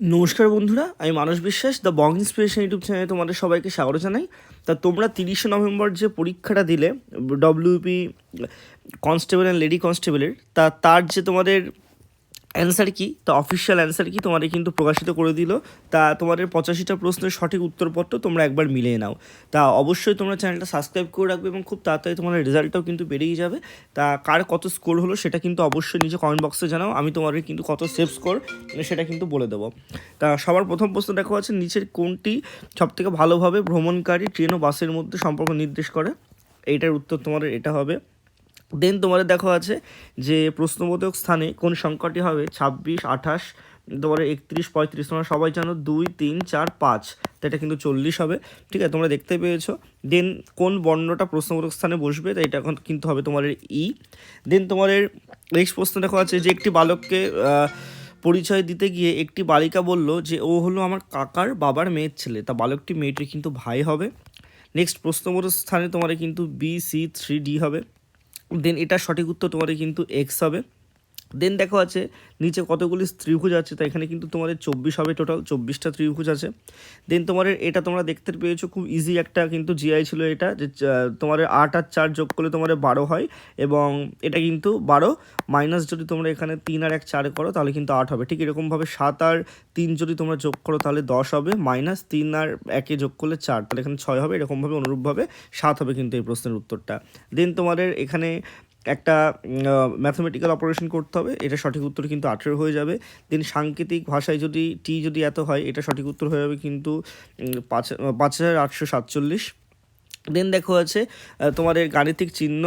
নমস্কার বন্ধুরা, আমি মানস বিশ্বাস দ্য বং ইন্সপিরেশন ইউটিউব চ্যানেলে তোমাদের সবাইকে স্বাগত জানাই। তা তোমরা তিরিশে নভেম্বর যে পরীক্ষাটা দিলে ডব্লিউপি কনস্টেবল অ্যান্ড লেডি কনস্টেবলের তা তার যে তোমাদের অ্যান্সার কি? তা অফিসিয়াল অ্যান্সার কি? তোমাদের কিন্তু প্রকাশিত করে দিল। তা তোমাদের পঁচাশিটা প্রশ্নের সঠিক উত্তরপত্র তোমরা একবার মিলিয়ে নাও। তা অবশ্যই তোমরা চ্যানেলটা সাবস্ক্রাইব করে রাখবে এবং খুব তাড়াতাড়ি তোমাদের রেজাল্টটাও কিন্তু বেরিয়ে যাবে। তা কার কত স্কোর হলো সেটা কিন্তু অবশ্যই নিচে কমেন্ট বক্সে জানাও। আমি তোমাদের কিন্তু কত সেভ স্কোর সেটা কিন্তু বলে দেবো। তা সবার প্রথম প্রশ্ন দেখো আছে, নিচের কোনটি সবথেকে ভালোভাবে ভ্রমণকারী ট্রেন ও বাসের মধ্যে সম্পর্ক নির্দেশ করে? এইটার উত্তর তোমাদের এটা হবে। দেন তোমাদের দেখো আছে যে প্রশ্নবোধক স্থানে কোন সংখ্যাটি হবে? ছাব্বিশ, আঠাশ, তোমার একত্রিশ, পঁয়ত্রিশ, তোমরা সবাই জানো দুই, তিন, চার, পাঁচ। তো এটা কিন্তু চল্লিশ হবে। ঠিক আছে, তোমরা দেখতে পেয়েছ। দেন কোন বর্ণটা প্রশ্নবোধক স্থানে বসবে? তো এটা এখন কিন্তু হবে তোমাদের ই দেন তোমাদের নেক্সট প্রশ্ন দেখো আছে যে একটি বালককে পরিচয় দিতে গিয়ে একটি বালিকা বলল যে, ও হলো আমার কাকার বাবার মেয়ের ছেলে। তা বালকটি মেয়েটির কিন্তু ভাই হবে। নেক্সট প্রশ্নবোধক স্থানে তোমার কিন্তু বি সি থ্রি ডি হবে। দেন এটা সঠিক উত্তর তোমাদের কিন্তু এক্স হবে। দেন দেখো আছে, নিচে কতগুলি ত্রিভুজ আছে, তো এখানে কিন্তু তোমাদের চব্বিশ হবে টোটাল চব্বিশটা ত্রিভুজ আছে। দেন তোমাদের এটা তোমরা দেখতে পেয়েছ, খুব ইজি একটা কিন্তু জিআই ছিল এটা, যে তোমাদের আট আর চার যোগ করলে তোমাদের বারো হয়, এবং এটা কিন্তু বারো মাইনাস যদি তোমরা এখানে তিন আর এক চার করো, তাহলে কিন্তু আট হবে। ঠিক এরকমভাবে সাত আর তিন যদি তোমরা যোগ করো, তাহলে দশ হবে মাইনাস তিন আর একে যোগ করলে চার, তাহলে এখানে ছয় হবে, এরকমভাবে অনুরূপভাবে সাত হবে কিন্তু এই প্রশ্নের উত্তরটা। দেন তোমাদের এখানে একটা ম্যাথমেটিক্যাল অপারেশন করতে হবে। এটা সঠিক উত্তর কিন্তু আঠেরো হয়ে যাবে। দেন সাংকেতিক ভাষায় যদি টি যদি এত হয়, এটা সঠিক উত্তর হয়ে যাবে কিন্তু পাঁচ পাঁচ হাজার আটশো সাতচল্লিশ। দেন দেখো আছে তোমাদের গাণিতিক চিহ্ন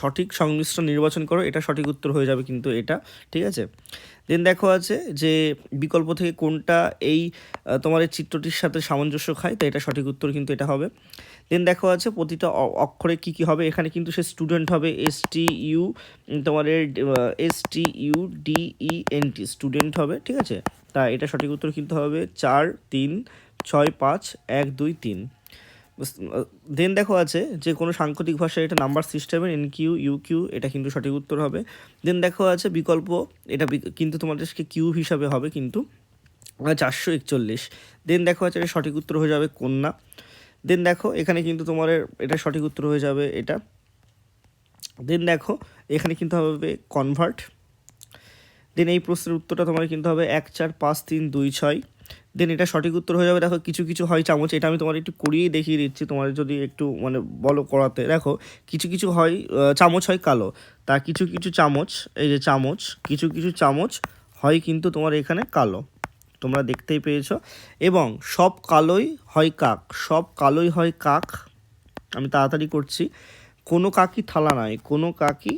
সঠিক সংমিশ্রণ নির্বাচন করো, এটা সঠিক উত্তর হয়ে যাবে কিন্তু এটা, ঠিক আছে? দেন দেখো আছে যে বিকল্প থেকে কোনটা এই তোমার চিত্রটির সাথে সামঞ্জস্য খায় তো এটা সঠিক উত্তর কিন্তু এটা হবে। দেন দেখো আছে প্রতিটা অক্ষরে কি কি হবে, এখানে কিন্তু সে স্টুডেন্ট হবে এস টি ইউ তোমাদের S T U D E N T student হবে, ঠিক আছে? তা এটা সঠিক উত্তর কিন্তু হবে চার, তিন, ছয়, পাঁচ, এক, দুই, তিন। দেন দেখো আছে যে কোনো সাংকেতিক ভাষায় এটা নাম্বার সিস্টেমের এন কিউ ইউ কিউ এটা কিন্তু সঠিক উত্তর হবে। দেন দেখো আছে বিকল্প, এটা কিন্তু তোমাদেরকে কিউ হিসাবে হবে কিন্তু চারশো একচল্লিশ। দেন দেখো আছে এটা সঠিক উত্তর হয়ে যাবে কন্যা। দেন দেখো এখানে কিন্তু তোমার এটা সঠিক উত্তর হয়ে যাবে এটা। দেন দেখো এখানে কিন্তু হবে কনভার্ট দেন এই প্রশ্নের উত্তরটা তোমার কিন্তু হবে এক চার পাঁচ তিন দুই ছয়। দেন এটা সঠিক উত্তর হয়ে যাবে। দেখো, কিছু কিছু হয় চামচ, এটা আমি তোমার একটু করিয়েই দেখিয়ে দিচ্ছি। তোমার যদি একটু মানে বলো করাতে। দেখো, কিছু কিছু হয় চামচ হয় কালো। তা কিছু কিছু চামচ, এই যে চামচ, কিছু কিছু চামচ হয় কিন্তু তোমার এখানে কালো। তোমরা দেখতেই পেয়েছ। এবং সব কালোই হয় কাক। সব কালোই হয় কাক। আমি তাড়াতাড়ি করছি। কোনো কাকই থালা নয় কোনো কাকই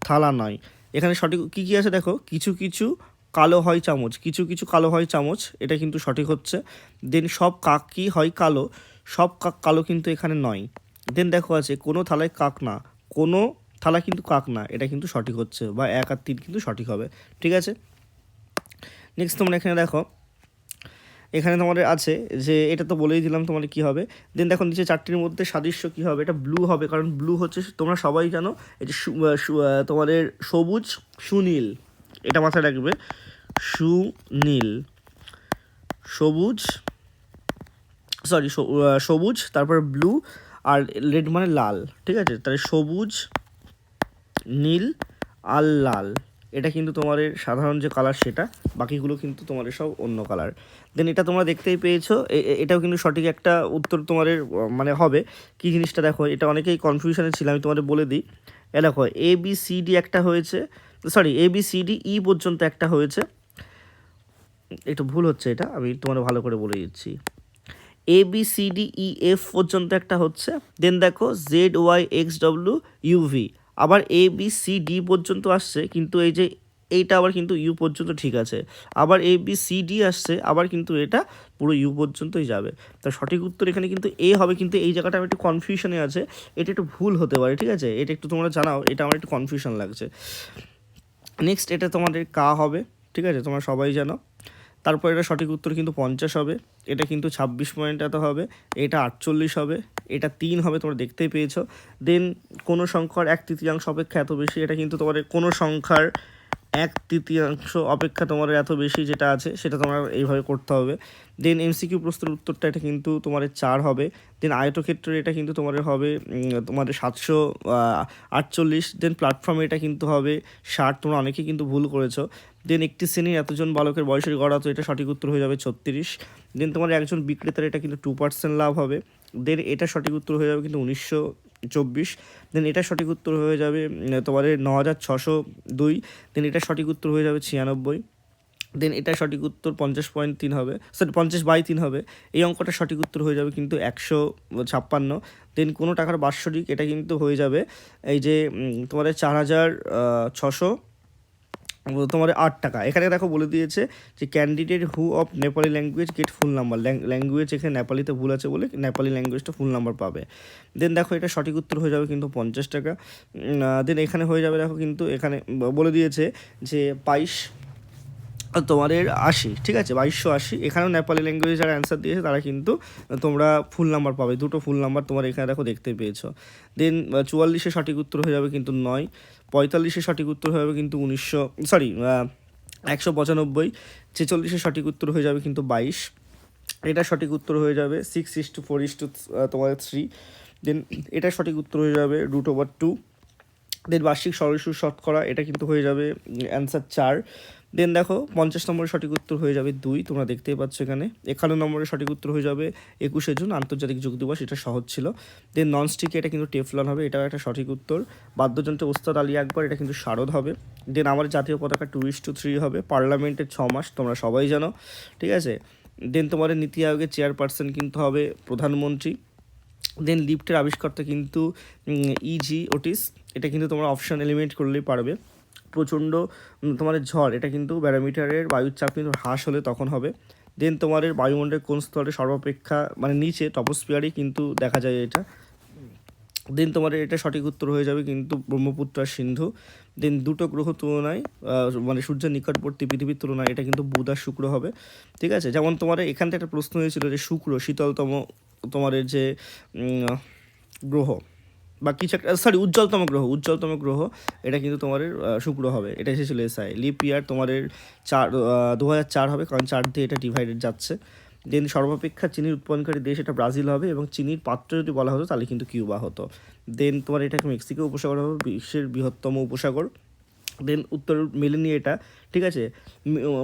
থালা নয় এখানে সঠিক কী কী আছে দেখো? কিছু কিছু কালো হয় চামচ, কিছু কিছু কালো হয় চামচ, এটা কিন্তু সঠিক হচ্ছে। দেন সব কাকই হয় কালো, সব কাক কালো কিন্তু এখানে নয়। দেন দেখো আছে, কোনো থালায় কাক না, কোনো থালা কিন্তু কাক না, এটা কিন্তু সঠিক হচ্ছে বা এক আর তিন কিন্তু সঠিক হবে, ঠিক আছে? নেক্সট তোমরা এখানে দেখো, এখানে তোমাদের আছে যে এটা তো বলেই দিলাম তোমার কি হবে। দেন দেখো নিচে চারটির মধ্যে সাদৃশ্য কি হবে, এটা ব্লু হবে, কারণ ব্লু হচ্ছে, তোমরা সবাই জানো, এটা তোমাদের সবুজ সুনীল। এটা মাথায় রাখবে। সুনীল। সবুজ। সরি সবুজ, তারপর ব্লু আর রেড মানে লাল, ঠিক আছে? তাহলে সবুজ, নীল আর লাল। এটা কিন্তু তোমাদের সাধারণ যে কালার সেটা, বাকিগুলো কিন্তু তোমাদের সব অন্য কালার দেন এটা তোমরা দেখতেই পেয়েছ এটাও কিন্তু সঠিক একটা উত্তর তোমাদের মানে হবে। কি জিনিসটা দেখো, এটা অনেকেই কনফিউশনে ছিল, আমি তোমাদের বলে দিই। এ দেখো এ বি সি ডি একটা হয়েছে sorry A B C D E পর্যন্ত একটা হয়েছে। একটু ভুল হচ্ছে এটা, আমি তোমাদের ভালো করে বলে দিচ্ছি। A B C D E F পর্যন্ত একটা হচ্ছে। দেন দেখো Z Y X W U V আবার এ বি সি ডি পর্যন্ত আসছে, কিন্তু এই যে এইটা আবার কিন্তু ইউ পর্যন্ত ঠিক আছে। আবার এ বি সি ডি আসছে, আবার কিন্তু এটা পুরো ইউ পর্যন্তই যাবে। তার সঠিক উত্তর এখানে কিন্তু এ হবে, কিন্তু এই জায়গাটা আমি একটু কনফিউশনে আছে। এটা একটু ভুল হতে পারে, ঠিক আছে? এটা একটু তোমরা জানাও, এটা আমার একটু কনফিউশন লাগছে। নেক্সট এটা তোমাদের কা হবে, ঠিক আছে? তোমরা সবাই জানো। তারপর এটা সঠিক উত্তর কিন্তু পঞ্চাশ হবে। এটা কিন্তু ছাব্বিশ পয়েন্ট এত হবে। এটা আটচল্লিশ হবে। এটা তিন হবে, তোমরা দেখতেই পেয়েছ। দেন কোনো সংখ্যার এক তৃতীয়াংশ অপেক্ষা এত বেশি, এটা কিন্তু তোমাদের কোনো সংখ্যার এক তৃতীয়াংশ অপেক্ষা তোমার এত বেশি যেটা আছে সেটা তোমার এইভাবে করতে হবে। দেন এমসিকিউ প্রশ্নের উত্তরটা এটা কিন্তু তোমার চার হবে। দেন আয়তক্ষেত্রে এটা কিন্তু তোমার হবে উম, তোমাদের সাতশো আটচল্লিশ। দেন প্ল্যাটফর্মে এটা কিন্তু হবে ষাট। তোমরা অনেকেই কিন্তু ভুল করেছ। দেন একটি শ্রেণির এতজন বালকের বয়সের গড়া তো এটা সঠিক উত্তর হয়ে যাবে ছত্রিশ। দেন তোমার একজন বিক্রেতার এটা কিন্তু টু পার্সেন্ট লাভ হবে। দেন এটা সঠিক উত্তর হয়ে যাবে কিন্তু উনিশশো চব্বিশ দেন এটা সঠিক উত্তর হয়ে যাবে তোমাদের ন হাজার ছশো দুই দেন এটা সঠিক উত্তর হয়ে যাবে ছিয়ানব্বই দেন এটা সঠিক উত্তর পঞ্চাশ পয়েন্ট তিন হবে সরি পঞ্চাশ বাই তিন হবে, এই অঙ্কটা সঠিক উত্তর হয়ে যাবে কিন্তু একশো ছাপ্পান্ন দেন কোনো টাকার বাৎসরিক এটা কিন্তু হয়ে যাবে, এই যে তোমাদের চার হাজার ছশো তোমার আট টাকা। এখানে দেখো বলে দিয়েছে যে candidate who of Nepali language get full number language এখানে নেপালিতে ভুল আছে বলে নেপালি ল্যাঙ্গুয়েজটা ফুল নাম্বার পাবে। দেন দেখো এটা সঠিক উত্তর হয়ে যাবে কিন্তু পঞ্চাশ টাকা। দেন এখানে হয়ে যাবে দেখো কিন্তু এখানে বলে দিয়েছে যে, বাইশ তোমাদের আশি, ঠিক আছে? বাইশশো আশি। এখানেও নেপালি ল্যাঙ্গুয়েজ যারা অ্যান্সার দিয়েছে, তারা কিন্তু তোমরা ফুল নাম্বার পাবে। দুটো ফুল নাম্বার তোমার এখানে দেখো দেখতে পেয়েছ। দেন চুয়াল্লিশে সঠিক উত্তর হয়ে যাবে কিন্তু নয়। পঁয়তাল্লিশে সঠিক উত্তর হয়ে যাবে কিন্তু উনিশশো সরি একশো পঁচানব্বই। ছেচল্লিশে সঠিক উত্তর হয়ে যাবে কিন্তু বাইশ। এটা সঠিক উত্তর হয়ে যাবে six is two four is two তোমাদের থ্রি দেন এটা সঠিক উত্তর হয়ে যাবে রুট ওভার টু দেন বার্ষিক সরলসুর শতকরা এটা কিন্তু হয়ে যাবে অ্যান্সার চার। দেন দেখো, পঞ্চাশ নম্বরের সঠিক উত্তর হয়ে যাবে দুই, তোমরা দেখতেই পাচ্ছ এখানে। একান্ন নম্বরের সঠিক উত্তর হয়ে যাবে একুশে জুন, আন্তর্জাতিক যোগ দিবস, এটা সহজ ছিল। দেন নন স্টিকে এটা কিন্তু টেফলন হবে, এটাও একটা সঠিক উত্তর। বাদ্যযন্ত্রে ওস্তাদ আলী আকবর, এটা কিন্তু শারদ হবে। দেন আমার জাতীয় পতাকা টুরিস্ট টু থ্রি হবে পার্লামেন্টের ছ মাস, তোমরা সবাই জানো, ঠিক আছে? দেন তোমাদের নীতি আয়োগের চেয়ারপারসন কিন্তু হবে প্রধানমন্ত্রী। দেন লিফটের আবিষ্কর্তা কিন্তু ইজি ওটিস এটা কিন্তু তোমরা অপশন এলিমিনেট করলেই পারবে। প্রচণ্ড তোমাদের ঝড়, এটা কিন্তু ব্যারোমিটারের বায়ুর চাপ কিন্তু হ্রাস হলে তখন হবে। দেন তোমাদের বায়ুমণ্ডলের কোন স্তরে সর্বাপেক্ষা মানে নিচে টপোস্পিয়ারই কিন্তু দেখা যায় এটা। দেন তোমাদের এটা সঠিক উত্তর হয়ে যাবে কিন্তু ব্রহ্মপুত্র আর সিন্ধু। দেন দুটো গ্রহ তুলনায় মানে সূর্যের নিকটবর্তী পৃথিবীর তুলনায় এটা কিন্তু বুধ আর শুক্র হবে। ঠিক আছে? যেমন তোমার এখান থেকে একটা প্রশ্ন হয়েছিল যে শুক্র শীতলতম তোমাদের যে গ্রহ বা কিছু একটা সরি উজ্জ্বলতম গ্রহ উজ্জ্বলতম গ্রহ এটা কিন্তু তোমাদের আহ, শুক্র হবে। এটা এসেছিল এসআই লিপ ইয়ার তোমাদের চার দু হাজার চার হবে কারণ চার দিয়ে এটা ডিভাইডেড যাচ্ছে। দেন সর্বাপেক্ষা চিনির উৎপাদনকারী দেশ এটা ব্রাজিল হবে এবং চিনির পাত্র যদি বলা হতো তাহলে কিন্তু কিউবা হতো। দেন তোমার এটাকে মেক্সিকো উপসাগর হবে বিশ্বের বৃহত্তম উপসাগর। দেন উত্তর মেলেনি এটা, ঠিক আছে?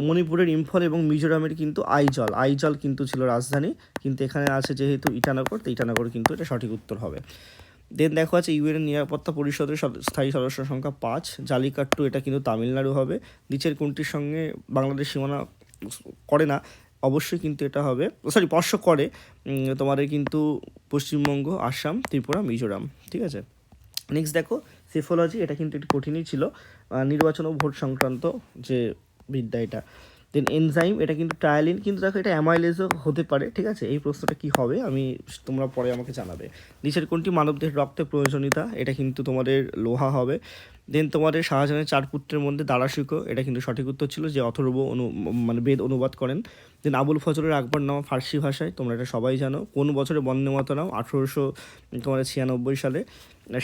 মণিপুরের ইম্ফল এবং মিজোরামের কিন্তু আইজল আইজল কিন্তু ছিল রাজধানী, কিন্তু এখানে আছে যেহেতু ইটানগর, তো ইটানগর কিন্তু এটা সঠিক উত্তর হবে। দেন দেখো আছে ইউএন নিরাপত্তা পরিষদের স্থায়ী সদস্য সংখ্যা পাঁচ, জালিকাট্টু এটা কিন্তু তামিলনাড়ু হবে। নিচের কোনটির সঙ্গে বাংলাদেশ সীমানা করে না, অবশ্যই কিন্তু এটা হবে। সরি, স্পর্শ করে তোমাদের কিন্তু পশ্চিমবঙ্গ, আসাম, ত্রিপুরা, মিজোরাম, ঠিক আছে? নেক্সট দেখো সেফোলজি এটা কিন্তু একটু কঠিনই ছিল। নির্বাচন ও ভোট সংক্রান্ত যে বিদ্যা এটা। দেন এনজাইম এটা কিন্তু ট্রায়ালিন কিন্তু দেখো এটা অ্যামাইলেজও হতে পারে, ঠিক আছে? এই প্রশ্নটা কি হবে? আমি তোমরা পরে আমাকে জানাবে। নিচের কোনটি মানবদেহের রক্তের প্রয়োজনীয়তা? এটা কিন্তু তোমাদের লোহা হবে। দেন তোমাদের শাহজাহানের চার পুত্রের মধ্যে দারাশিকো এটা কিন্তু সঠিক উত্তর ছিল যে অথর্ব অনু মানে বেদ অনুবাদ করেন। দেন আবুল ফজলের আকবর নামা ফার্সি ভাষায়, তোমরা এটা সবাই জানো। কোন বছরে বন্দে মাতরম আঠেরোশো, তোমার ছিয়ানব্বই সালে।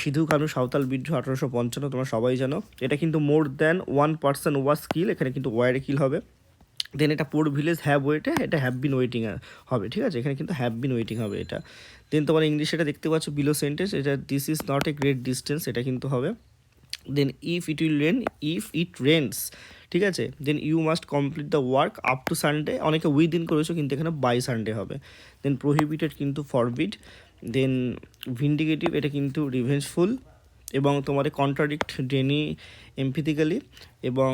সিধু কানু সাঁওতাল বিদ্রোহ আঠেরোশো পঞ্চান্ন, তোমরা সবাই জানো। এটা কিন্তু more than one person was skill এখানে কিন্তু ওয়ারে কিল হবে। দেন এটা পোর্ট ভিলেজ হ্যাভ ওয়েটে এটা হ্যাভ বিন ওয়েটিং হবে, ঠিক আছে? এখানে কিন্তু হ্যাভ বিন ওয়েটিং হবে এটা। দেন তোমার ইংলিশে এটা দেখতে পাচ্ছ বিলো সেন্টেন্স এটা this is not a great distance এটা কিন্তু হবে। Then if it will rain if it rains ঠিক আছে? Then you must complete the work up to Sunday অনেকে উইদিন করেছ, কিন্তু এখানে বাই সানডে হবে। দেন প্রোহিবিটেড কিন্তু ফরবিড দেন ভিন্ডিকেটিভ এটা কিন্তু রিভেঞ্জফুল এবং তোমার কন্ট্রাডিক্ট ডেনি এমফিথিক্যালি এবং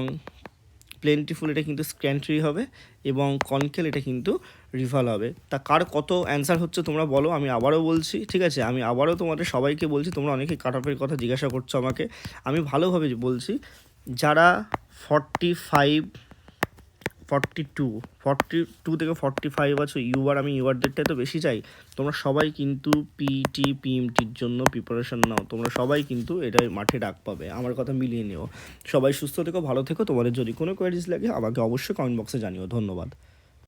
প্লেন্টিফুল এটা কিন্তু স্ক্যান্ট্রি হবে এবং কনকেল এটা কিন্তু রিভাল হবে। তা কার কত অ্যান্সার হচ্ছে তোমরা বলো, আমি আবারও বলছি, ঠিক আছে? আমি আবারও তোমাদের সবাইকে বলছি, তোমরা অনেকে কাট অফের কথা জিজ্ঞাসা করছ আমাকে। আমি ভালোভাবে বলছি, যারা forty five forty two forty two থেকে ফর্টি ফাইভ আছো ইউআর আমি ইউআরদেরটাই তো বেশি চাই, তোমরা সবাই কিন্তু পিটি পিএমটির জন্য প্রিপারেশন নাও, তোমরা সবাই কিন্তু এটাই মাঠে ডাক পাবে, আমার কথা মিলিয়ে নিও। সবাই সুস্থ থেকো, ভালো থেকো, তোমাদের যদি কোনো কোয়ারিজ লাগে আমাকে অবশ্যই কমেন্ট বক্সে জানিও, ধন্যবাদ।